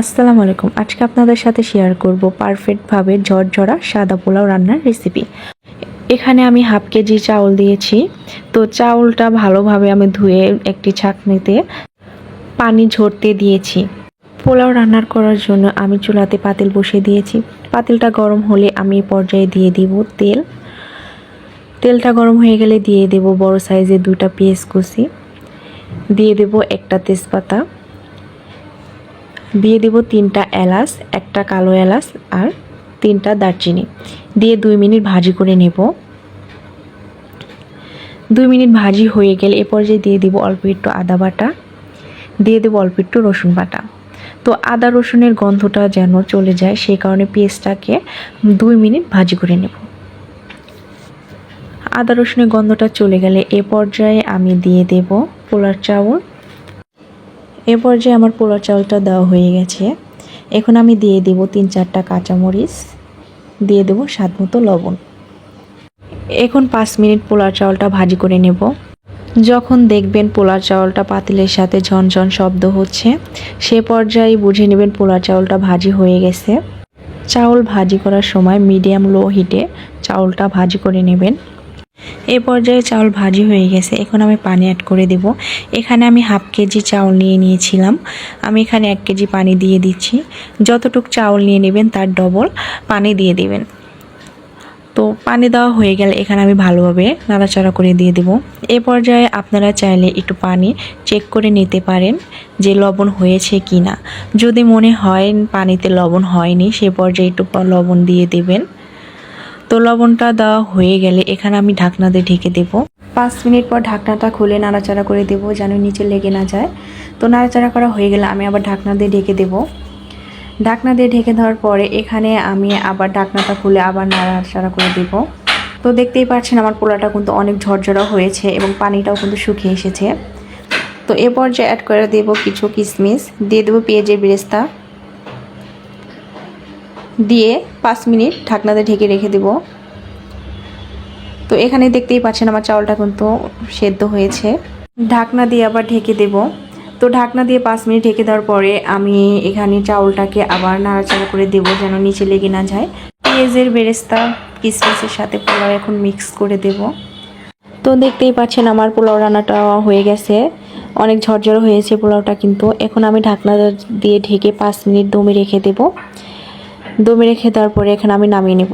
আসসালামু আলাইকুম। আজকে আপনাদের সাথে শেয়ার করব পারফেক্টভাবে ঝরঝরা সাদা পোলাও রান্নার রেসিপি এখানে আমি হাফ কেজি চাউল দিয়েছি। তো চাউলটা ভালোভাবে আমি ধুয়ে একটি ছাঁকনিতে পানি ঝরতে দিয়েছি। পোলাও রান্নার করার জন্য আমি চুলাতে পাতিল বসিয়ে দিয়েছি। পাতিলটা গরম হলে আমি পর্যায়ে দিয়ে দিব তেল। তেলটা গরম হয়ে গেলে দিয়ে দেব বড় সাইজের দুটা পেঁয়াজ কুচি। দিয়ে দেব একটা তেজপাতা। দিয়ে দিব তিনটা এলাচ, একটা কালো এলাচ আর তিনটা দারচিনি। দিয়ে দুই মিনিট ভাজি করে নেব। দুই মিনিট ভাজি হয়ে গেলে এ পর্যায়ে দিয়ে দিব অল্প একটু আদা বাটা, দিয়ে দেবো অল্প একটু রসুন বাটা। তো আদা রসুনের গন্ধটা যেন চলে যায়, সেই কারণে পেঁয়াজটাকে দুই মিনিট ভাজি করে নেব। আদা রসুনের গন্ধটা চলে গেলে এ পর্যায়ে আমি দিয়ে দেব পোলার চাউল। এ পর্যায়ে আমার পোলার চাউলটা দেওয়া হয়ে গেছে। এখন আমি দিয়ে দেব তিন চারটা কাঁচামরিচ, দিয়ে দেব স্বাদ মতো লবণ। এখন পাঁচ মিনিট পোলার চাউলটা ভাজি করে নেব। যখন দেখবেন পোলার চাউলটা পাতিলের সাথে ঝনঝন শব্দ হচ্ছে, সে পর্যায়ে বুঝে নেবেন পোলার চাউলটা ভাজি হয়ে গেছে। চাউল ভাজি করার সময় মিডিয়াম লো হিটে চাউলটা ভাজি করে নেবেন। এ পর্যায়ে চাউল ভাজি হয়ে গেছে। এখন আমি পানি অ্যাড করে দেব। এখানে আমি হাফ কেজি চাউল নিয়ে নিয়েছিলাম। আমি এখানে এক কেজি পানি দিয়ে দিচ্ছি। যতটুক চাউল নিয়ে নেবেন তার ডবল পানি দিয়ে দেবেন। তো পানি দেওয়া হয়ে গেলে এখানে আমি ভালোভাবে নাড়াচাড়া করে দিয়ে দেব। এ পর্যায়ে আপনারা চাইলে একটু পানি চেক করে নিতে পারেন যে লবণ হয়েছে কি না যদি মনে হয় পানিতে লবণ হয়নি, সে পর্যায়ে একটু লবণ দিয়ে দেবেন। তো লবণটা দেওয়া হয়ে গেলে এখানে আমি ঢাকনা দিয়ে ঢেকে দেব। পাঁচ মিনিট পর ঢাকনাটা খুলে নাড়াচাড়া করে দেব যেন নিচে লেগে না যায়। তো নাড়াচাড়া করা হয়ে গেলে আমি আবার ঢাকনা দিয়ে ঢেকে দেব। ঢাকনা দিয়ে ঢেকে দেওয়ার পরে এখানে আমি আবার ঢাকনাটা খুলে আবার নাড়াচাড়া করে দেব। তো দেখতেই পাচ্ছেন আমার পোলাটা কিন্তু অনেক ঝরঝরা হয়েছে এবং পানিটাও কিন্তু শুকিয়ে এসেছে। তো এ পর্যায়ে অ্যাড করে দেব কিছু কিশমিশ দিয়ে দেবো পেঁয়াজের বেরেস্তা। দিয়ে পাঁচ মিনিট ঢাকনাতে ঢেকে রেখে দেব। তো এখানে দেখতেই পাচ্ছেন আমার চাউলটা কিন্তু সেদ্ধ হয়েছে। ঢাকনা দিয়ে আবার ঢেকে দেব। তো ঢাকনা দিয়ে পাঁচ মিনিট ঢেকে দেওয়ার পরে আমি এখানে চাউলটাকে আবার নাড়াচাড়া করে দেব যেন নিচে লেগে না যায়। পেঁয়াজের বেরেস্তা, কিসমিসের সাথে পোলাও এখন মিক্স করে দেব। তো দেখতেই পাচ্ছেন আমার পোলাও রান্নাটা হয়ে গেছে। অনেক ঝরঝর হয়েছে পোলাওটা কিন্তু। এখন আমি ঢাকনা দিয়ে ঢেকে পাঁচ মিনিট দমে রেখে দেব। দমে রেখে দেওয়ার পরে এখানে আমি নামিয়ে নেব।